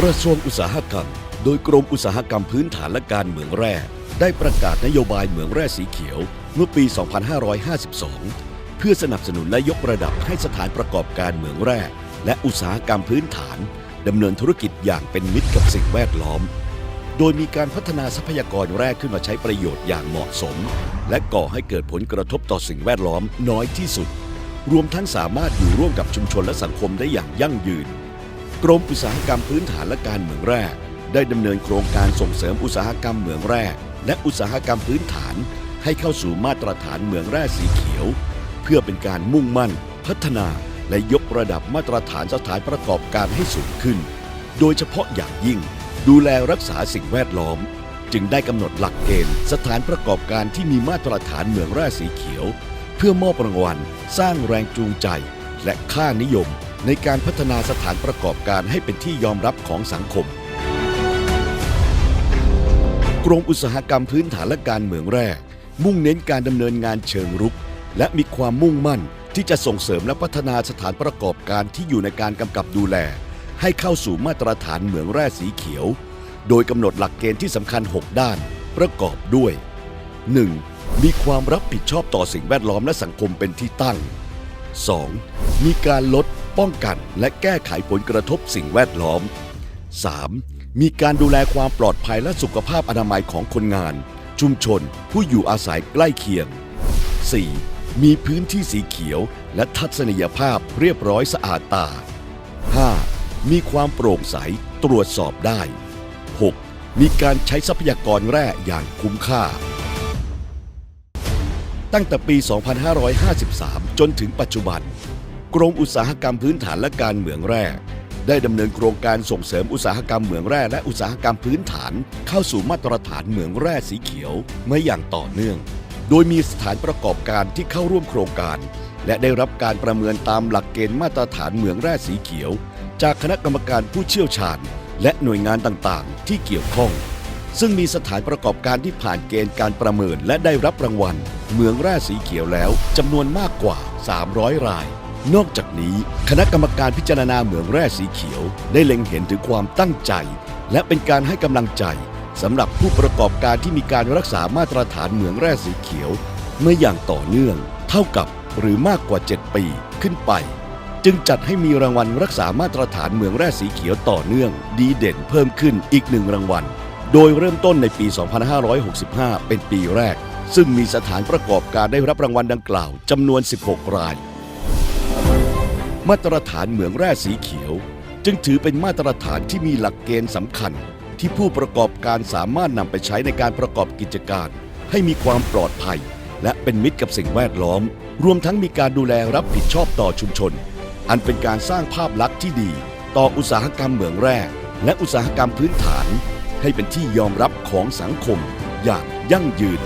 กระทรวงอุตสาหกรรม โดยกรมอุตสาหกรรมพื้นฐานและการเมืองแร่ ได้ประกาศนโยบายเหมืองแร่สีเขียว เมื่อปี 2552 เพื่อสนับสนุนและยกระดับให้สถานประกอบการเหมืองแร่ และอุตสาหกรรมพื้นฐานดำเนินธุรกิจอย่างเป็นมิตรกับสิ่งแวดล้อม โดยมีการพัฒนาทรัพยากรแร่ขึ้นมาใช้ประโยชน์อย่างเหมาะสม และก่อให้เกิดผลกระทบต่อสิ่งแวดล้อมน้อยที่สุด รวมทั้งสามารถอยู่ร่วมกับชุมชนและสังคมได้อย่างยั่งยืน กรมอุตสาหกรรมพื้นฐานและการเมืองแร่ได้ดำเนินโครงการส่งเสริมอุตสาหกรรมเหมืองแร่และอุตสาหกรรมพื้นฐาน ให้เข้าสู่มาตรฐานเหมืองแร่สีเขียว เพื่อเป็นการมุ่งมั่น พัฒนาและยกระดับมาตรฐานสถานประกอบการให้สูงขึ้น โดยเฉพาะอย่างยิ่ง ดูแลรักษาสิ่งแวดล้อม จึงได้กำหนดหลักเกณฑ์สถานประกอบการที่มีมาตรฐานเหมืองแร่สีเขียว เพื่อมอบรางวัล สร้างแรงจูงใจ และค่านิยมในการพัฒนาสถานประกอบการให้เป็นที่ยอมรับของสังคม กรมอุตสาหกรรมพื้นฐานและการเมืองแร่มุ่งเน้นการดำเนินงานเชิงรุก และมีความมุ่งมั่นที่จะส่งเสริมและพัฒนาสถานประกอบการที่อยู่ในการกำกับดูแล ให้เข้าสู่มาตรฐานเหมืองแร่สีเขียว โดยกำหนดหลักเกณฑ์ที่สำคัญ 6 ด้าน ประกอบด้วย 1. มีความรับผิดชอบต่อสิ่งแวดล้อมและสังคมเป็นที่ตั้ง 2. มีการลดป้องกันและแก้ไขผลกระทบสิ่งแวดล้อม 3. มีการดูแลความปลอดภัยและสุขภาพอนามัยของคนงาน ชุมชน ผู้อยู่อาศัยใกล้เคียง 4. มีพื้นที่สีเขียวและทัศนียภาพเรียบร้อยสะอาดตา 5. มีความโปร่งใสตรวจสอบได้ 6. มีการใช้ทรัพยากรแร่อย่างคุ้มค่า ตั้งแต่ปี 2553 จนถึงปัจจุบัน กรมอุตสาหกรรมพื้นฐานและการเหมืองแร่ ได้ดำเนินโครงการส่งเสริมอุตสาหกรรมเหมืองแร่และอุตสาหกรรมพื้นฐาน เข้าสู่มาตรฐานเหมืองแร่สีเขียวมาอย่างต่อเนื่อง โดยมีสถานประกอบการที่เข้าร่วมโครงการ และได้รับการประเมินตามหลักเกณฑ์มาตรฐานเหมืองแร่สีเขียว จากคณะกรรมการผู้เชี่ยวชาญ และหน่วยงานต่างๆ ที่เกี่ยวข้อง ซึ่งมีสถานประกอบการที่ผ่านเกณฑ์การประเมินและได้รับรางวัลเหมืองแร่สีเขียวแล้วจำนวนมากกว่า 300 ราย นอกจากนี้ คณะกรรมการพิจารณาเหมืองแร่สีเขียว ได้เล็งเห็นถึงความตั้งใจ และเป็นการให้กำลังใจสำหรับผู้ประกอบการที่มีการรักษามาตรฐานเหมืองแร่สีเขียวเมื่ออย่างต่อเนื่อง เท่ากับหรือมากกว่า 7 ปีขึ้นไป จึงจัดให้มีรางวัลรักษามาตรฐานเหมืองแร่สีเขียวต่อเนื่อง ดีเด่นเพิ่มขึ้นอีกหนึ่งรางวัล โดยเริ่มต้นในปี 2565 เป็นปีแรก ซึ่งมีสถานประกอบการได้รับรางวัลดังกล่าวจำนวน 16 ราย มาตรฐานเหมืองแร่สีเขียว จึงถือเป็นมาตรฐานที่มีหลักเกณฑ์สำคัญ ที่ผู้ประกอบการสามารถนำไปใช้ในการประกอบกิจการ ให้มีความปลอดภัย และเป็นมิตรกับสิ่งแวดล้อม รวมทั้งมีการดูแลรับผิดชอบต่อชุมชน อันเป็นการสร้างภาพลักษณ์ที่ดี ต่ออุตสาหกรรมเหมืองแร่และอุตสาหกรรมพื้นฐาน ให้เป็นที่ยอมรับของสังคมอย่างยั่งยืน